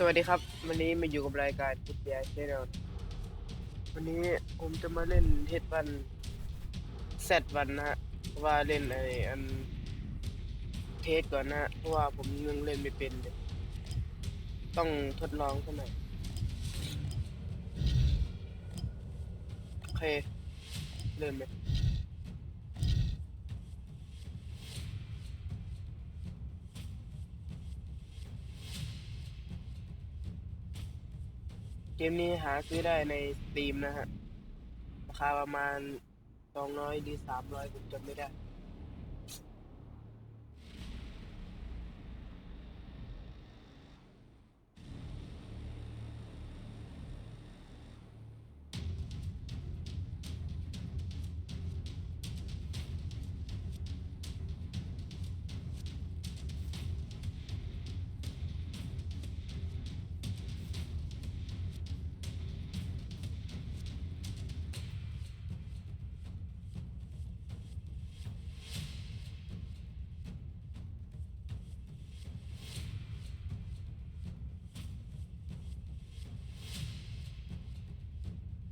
สวัสดีครับ วันนี้มาอยู่กับรายการพุทธยาเชนลวันนี้ผมจะมาเล่นเฮดวันเซตวันนะฮะเพราะว่าเล่นไออันเทสก่อนนะฮะเพราะว่าผมยังเล่นไม่เป็นเลยต้องทดลองสักหน่อยโอเคเริ่มเลย เกมนี้หาซื้อได้ในสตรีมนะฮะ ราคาประมาณสองร้อยหรือสามร้อยผมจำไม่ได้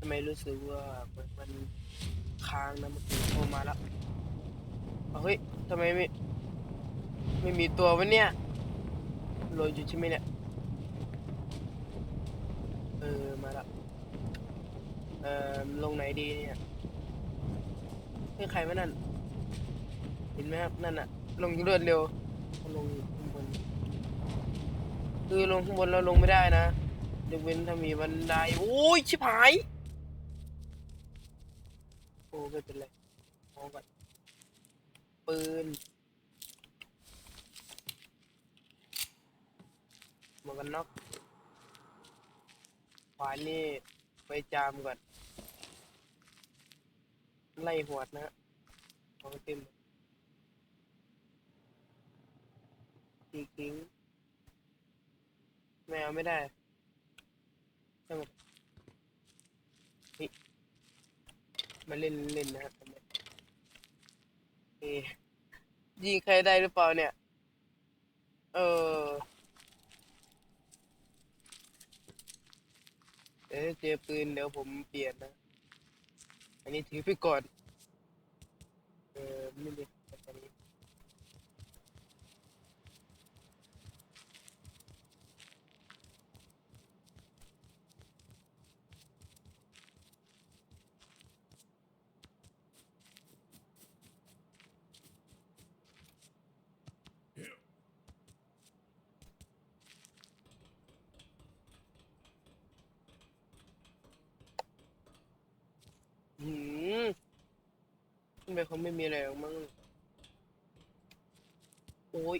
ไม่รู้สึกว่ามันมันค้างนะเมื่อกี้โทรมาแล้วเอาเฮ้ยทำไมไม่ไม่มีตัววะเนี่ยโหลดอยู่ใช่ไหมเนี่ยเออมาแล้วเออลงไหนดีเนี่ยเฮ้ยใครวะนั่นเห็นไหมครับนั่นอะลงรวดเร็วลงข้างบนคือลงข้างบนเราลงไม่ได้นะยกเว้นถ้ามีบันไดโอ้ยชิบหาย อ้ไม่เป็นไรมองก่อนปืนหมวกกันน็อกขวานนี่ไปจามก่อน ไล่หวดนะฮะของเต็มตีกิ้งไม่เอาไม่ได้ใช่ไหมนี่ มาเล่นเล่นนะครับเอ๊ะยิงใครได้หรือเปล่าเนี่ย เออเดี๋ยวเจอปืนเดี๋ยวผมเปลี่ยนนะ อันนี้ถือไปก่อน เออไม่ได้นนี้ หืมทำ ไมเขาไม่มีอะไรหรอกมั้งโอ้ย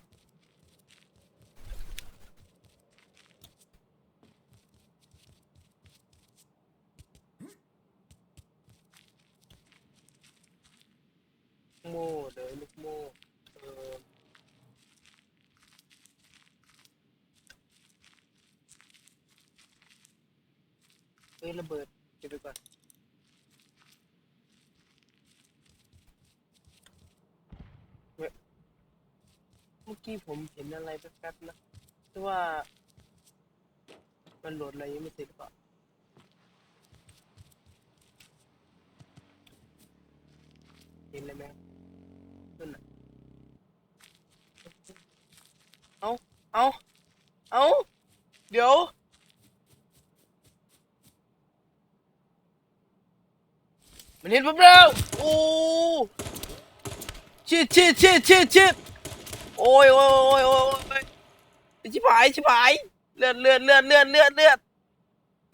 โม่เดี๋ยวลูกโม่เออเอ้ยระเบิดเก็บไปก่อน เมื่อ กี้ผมเห็นอะไรแป๊บๆนะแต่ว่า มันโหลดอะไรยังไม่เสร็จหรือเปล่าเห็นอะไรไหมนั่นน่ะเอาเอาเอาเดี๋ยวมันเห็นผมแล้วโอ้ชิดชิดชิดชิดชิด โอ้ยโอ้ยโอ้ยโอ้ยชิบหายชิบหายเลือดเลือดเลือดเลือดเลือดเลือด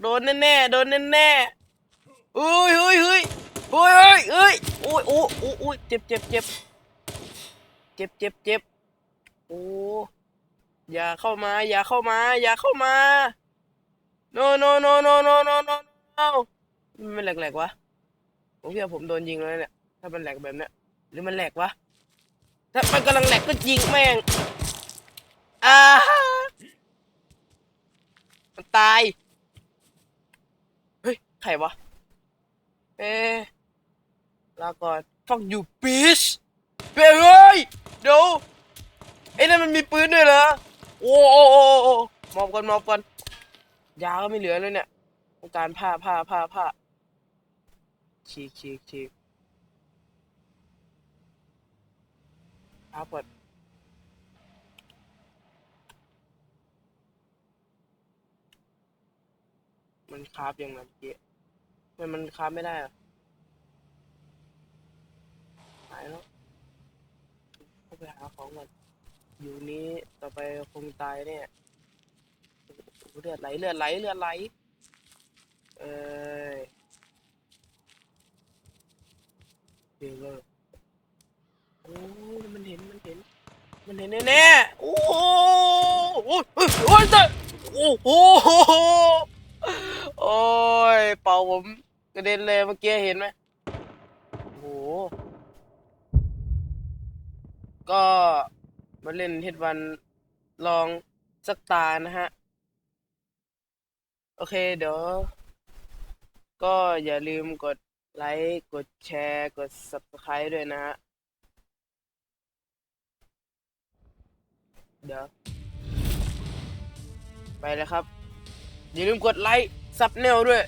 โดนแน่แน่ๆโดนแน่แน่ๆเฮ้ยเฮ้ยเฮ้ยเฮ้ยเฮ้ยเฮ้ยโอ้ยโอ้ยโอ้ยโอ้ยเจ็บเจ็บเจ็บเจ็บเจ็บเจ็บโอ้อย่าเข้ามา อย่าเข้ามา อย่าเข้ามา no no no no no no no no มันแหลกๆวะผมคิดว่าผมโดนยิงแล้วเนี่ยถ้ามันแหลกแบบเนี้ยหรือมันแหลกวะ ถ้ามันกำลังแหลกก็ยิงแม่งอ่ามันตาย เฮ้ย ใครวะ เอ๊ะลาก่อน fuck you bitch เฮ้ย เดี๋ยวไอ้นั่นมันมีปืนด้วยเหรอ โอ้โอ้โอ้มอบก่อนมอบก่อนยาก็ไม่เหลือเลยเนี่ยต้องการผ้าผ้าผ้าผ้าฉีกฉีกฉีก ผ้าก่อนมันคราบยังไงเมื่อกี้มันมันคราบไม่ได้อะหายแล้วเข้าไปหาของก่อนอยู่นี้ต่อไปคงตายเนี่ยเลือดไหลเลือดไหลเลือดไหล เอ้ยเดี๋ยวเลยโอ้ยมันเห็นมันเห็น มันเห็น แน่ๆโอ้โหโอ้ยโอ้ยโอ้ยแต่โอ้โหโอ้ยเป่าผมกระเด็นเลยเมื่อกี้เห็นไหมโอ้โหก็มาเล่นเฮดวันลองสักตานะฮะ โอเคเดี๋ยว ก็อย่าลืมกดไลค์ กดแชร์ กด subscribe ด้วยนะฮะ เดี๋ยว ไปเลยครับ อย่าลืมกดไลค์ซับเนลด้วย